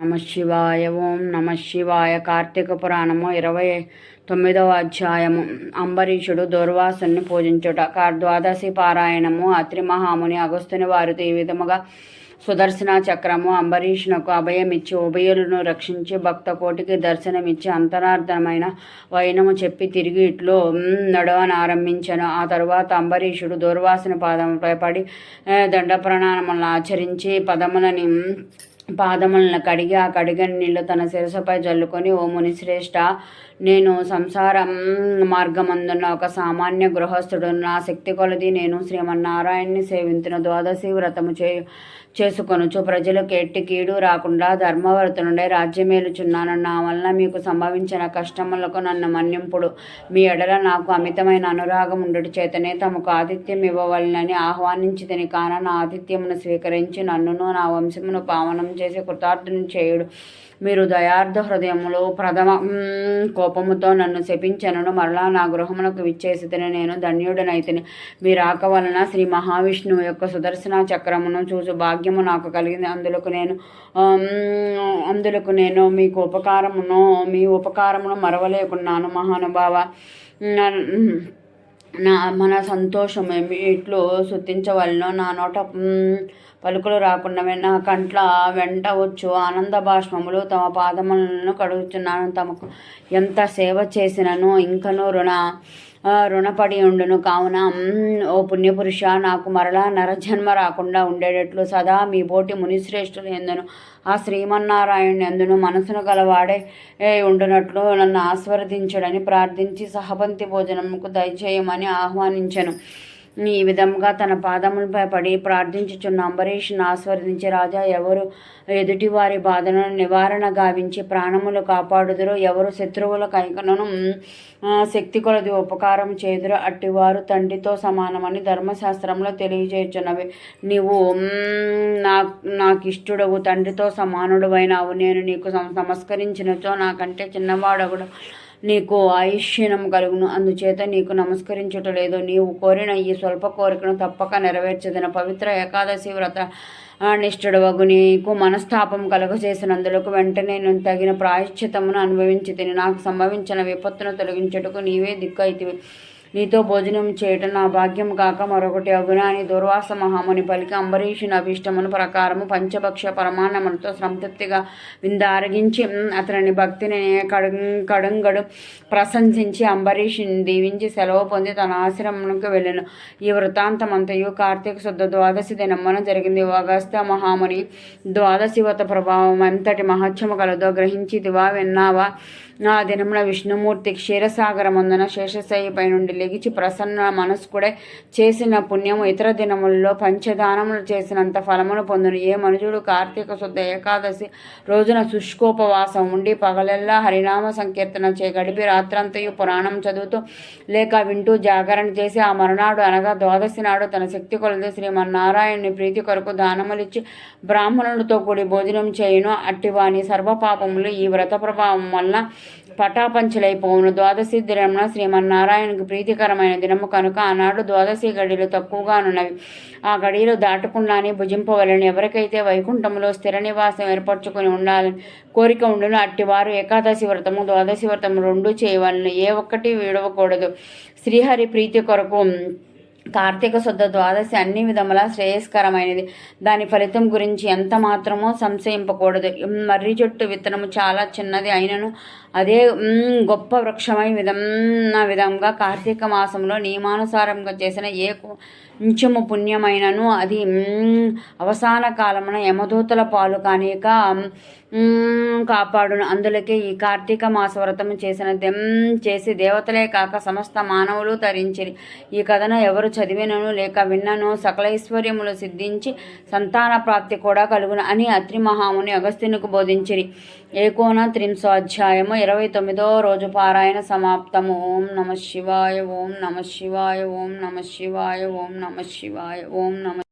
నమ శివాయ. ఓం నమ శివాయ. కార్తీక పురాణము ఇరవై తొమ్మిదవ అధ్యాయము. అంబరీషుడు దుర్వాసుని పూజించుట. కార్ ద్వాదశి పారాయణము అత్రి మహాముని అగస్తుని వారితో ఈ విధముగా సుదర్శన చక్రము అంబరీషునకు అభయమిచ్చి ఉభయులను రక్షించి భక్త కోటికి దర్శనమిచ్చి అంతరార్థమైన వైనము చెప్పి తిరిగి ఇట్లు నడవనారంభించను ఆ తరువాత అంబరీషుడు దుర్వాసుని పాదముపై పడి దండ ప్రణామములను ఆచరించి పదములని పాదములను కడిగి ఆ కడిగని నీళ్ళు తన శిరసపై జల్లుకొని ఓ మునిశ్రేష్ట నేను సంసారం మార్గమందున్న ఒక సామాన్య గృహస్థుడు. నా శక్తి కొలది నేను శ్రీమన్నారాయణ్ణి సేవించిన ద్వాదశి వ్రతము చే చేసుకొనుచు ప్రజలకు ఎట్టి కీడు రాకుండా ధర్మవర్తనుడే రాజ్యమేలుచున్నాను. నా వలన మీకు సంభవించిన కష్టములకు నన్ను మన్నింపుడు. మీ ఎడల నాకు అమితమైన అనురాగం ఉండటి చేతనే తమకు ఆతిథ్యం ఇవ్వవలనని ఆహ్వానించి తిని కాన నా ఆతిథ్యమును స్వీకరించి నన్నును నా వంశమును పావనం చేసి కృతార్థుని చేయుడు. మీరు దయార్థ హృదయములో ప్రథమ కోపముతో నన్ను శపించనను మరలా నా గృహమునకు విచ్చేసి నేను ధన్యుడనైతిని. మీ రాక వలన శ్రీ మహావిష్ణువు యొక్క సుదర్శన చక్రమును చూసు భాగ్యము నాకు కలిగింది. అందులకు నేను అందులకు నేను మీకు ఉపకారమును మీ ఉపకారమును మరవలేకున్నాను. మహానుభావ నా మన సంతోషం ఇట్లు శుద్ధించవలను నా నోట పలుకులు రాకుండా నా కంట్ల వెంట వచ్చు. ఆనంద భాష్మములు తమ పాదములను కడుగుతున్నాను తమకు ఎంత సేవ చేసినను ఇంకనూ రుణ రుణపడి ఉండును. కావున ఓ పుణ్యపురుష నాకు మరలా నరజన్మ రాకుండా ఉండేటట్లు సదా మీ బోటి మునిశ్రేష్ఠులు ఎందును? ఆ శ్రీమన్నారాయణ ఎందును మనసును గలవాడే ఉండునట్లు నన్ను ఆస్వర్దించడని ప్రార్థించి సహపంతి భోజనముకు దయచేయమని ఆహ్వానించను. ఈ విధంగా తన పాదములపై పడి ప్రార్థించుచున్న అంబరీష్ను ఆస్వర్దించి రాజా ఎవరు ఎదుటివారి బాధను నివారణ గావించి ప్రాణములు కాపాడుదురు ఎవరు శత్రువుల కైకలను శక్తి కొలది ఉపకారం చేదురు అట్టివారు తండ్రితో సమానమని ధర్మశాస్త్రంలో తెలియజేయుచున్నవి. నీవు నాకు ఇష్టడవు తండ్రితో సమానుడు అయినావు నేను నీకు నమస్కరించినచో నాకంటే చిన్నవాడగుడు నీకు ఆయుష్యనం కలుగును. అందుచేత నీకు నమస్కరించుట లేదు. నీవు కోరిన ఈ స్వల్ప కోరికను తప్పక నెరవేర్చదిన. పవిత్ర ఏకాదశి వ్రత నిష్ఠుడవగు. నీకు మనస్తాపం కలుగజేసినందులకు వెంటనే నేను తగిన ప్రాయశ్చితమును అనుభవించి తిని నాకు సంభవించిన విపత్తును తొలగించుటకు నీవే దిక్కు అయితే నీతో భోజనం చేయటం నా భాగ్యం కాక మరొకటి అగునా అని దుర్వాస మహాముని పలికి అంబరీషుని అభిష్టమును ప్రకారము పంచభక్ష పరమాన్నములతో సంతృప్తిగా విందారగించి అతని భక్తిని కడుంగడు ప్రశంసించి అంబరీషుని దీవించి సెలవు పొంది తన ఆశ్రమమునకు వెళ్ళాను. ఈ వృత్తాంతమంతయు కార్తీక శుద్ధ ద్వాదశి దినమ్మన జరిగింది. అగస్త మహాముని ద్వాదశి వ్రత ప్రభావం ఎంతటి మహత్యము కలదో గ్రహించి దివా విన్నావా? ఆ దినమున విష్ణుమూర్తి క్షీరసాగరమందున శేషశయ్యపై నుండి లెగిచి ప్రసన్న మనస్కుడే చేసిన పుణ్యము. ఇతర దినముల్లో పంచదానములు చేసినంత ఫలమును పొందును. ఏ మనుషుడు కార్తీక శుద్ధ ఏకాదశి రోజున శుష్కోపవాసం ఉండి పగలెల్లా హరినామ సంకీర్తన చే గడిపి రాత్రంతయు పురాణం చదువుతూ లేక వింటూ జాగరణ చేసి ఆ మరునాడు అనగా ద్వాదశి నాడు తన శక్తి కొలది శ్రీమన్నారాయణుని ప్రీతి కొరకు దానములిచ్చి బ్రాహ్మణులతో కూడి భోజనం చేయను. అట్టివాని సర్వపాపములు ఈ వ్రత ప్రభావం వలన పటాపంచలైపోవును. ద్వాదశి దినమున శ్రీమన్నారాయణకు ప్రీతికరమైన దినము కనుక ఆనాడు ద్వాదశి గడిలు తక్కువగానున్నవి. ఆ గడియలు దాటకుండానే భుజింపవలని ఎవరికైతే వైకుంఠంలో స్థిర నివాసం ఏర్పరచుకొని ఉండాలని కోరిక ఉండును అట్టివారు ఏకాదశి వ్రతము ద్వాదశి వ్రతము రెండు చేయవలను. ఏ ఒక్కటి విడవకూడదు. శ్రీహరి ప్రీతి కొరకు కార్తీక శుద్ధ ద్వాదశి అన్ని విధముల శ్రేయస్కరమైనది. దాని ఫలితం గురించి ఎంత మాత్రమో సంశయింపకూడదు. మర్రి చెట్టు విత్తనము చాలా చిన్నది అయినను అదే గొప్ప వృక్షమై విధం విధంగా కార్తీక మాసంలో నియమానుసారంగా చేసిన ఏ కొంచెము పుణ్యమైనను అది అవసాన కాలమున యమదూతల పాలు కానిక కాపాడును. అందులకే ఈ కార్తీక మాస వ్రతము చేసిన దెం చేసి దేవతలే కాక సమస్త మానవులు తరించిరి. ఈ కథను ఎవరు చదివినను లేక విన్నను సకలైశ్వర్యములు సిద్ధించి సంతాన ప్రాప్తి కూడా కలుగును అని అత్రి మహాముని అగస్త్యునికి బోధించిరి. ఏకోన త్రింశోధ్యాయము ఇరవై తొమ్మిదో రోజు పారాయణ సమాప్తము. ఓం నమ శివాయ ఓం నమ శివాయ ఓం నమ శివాయ ఓం నమ శివాయ ఓం నమ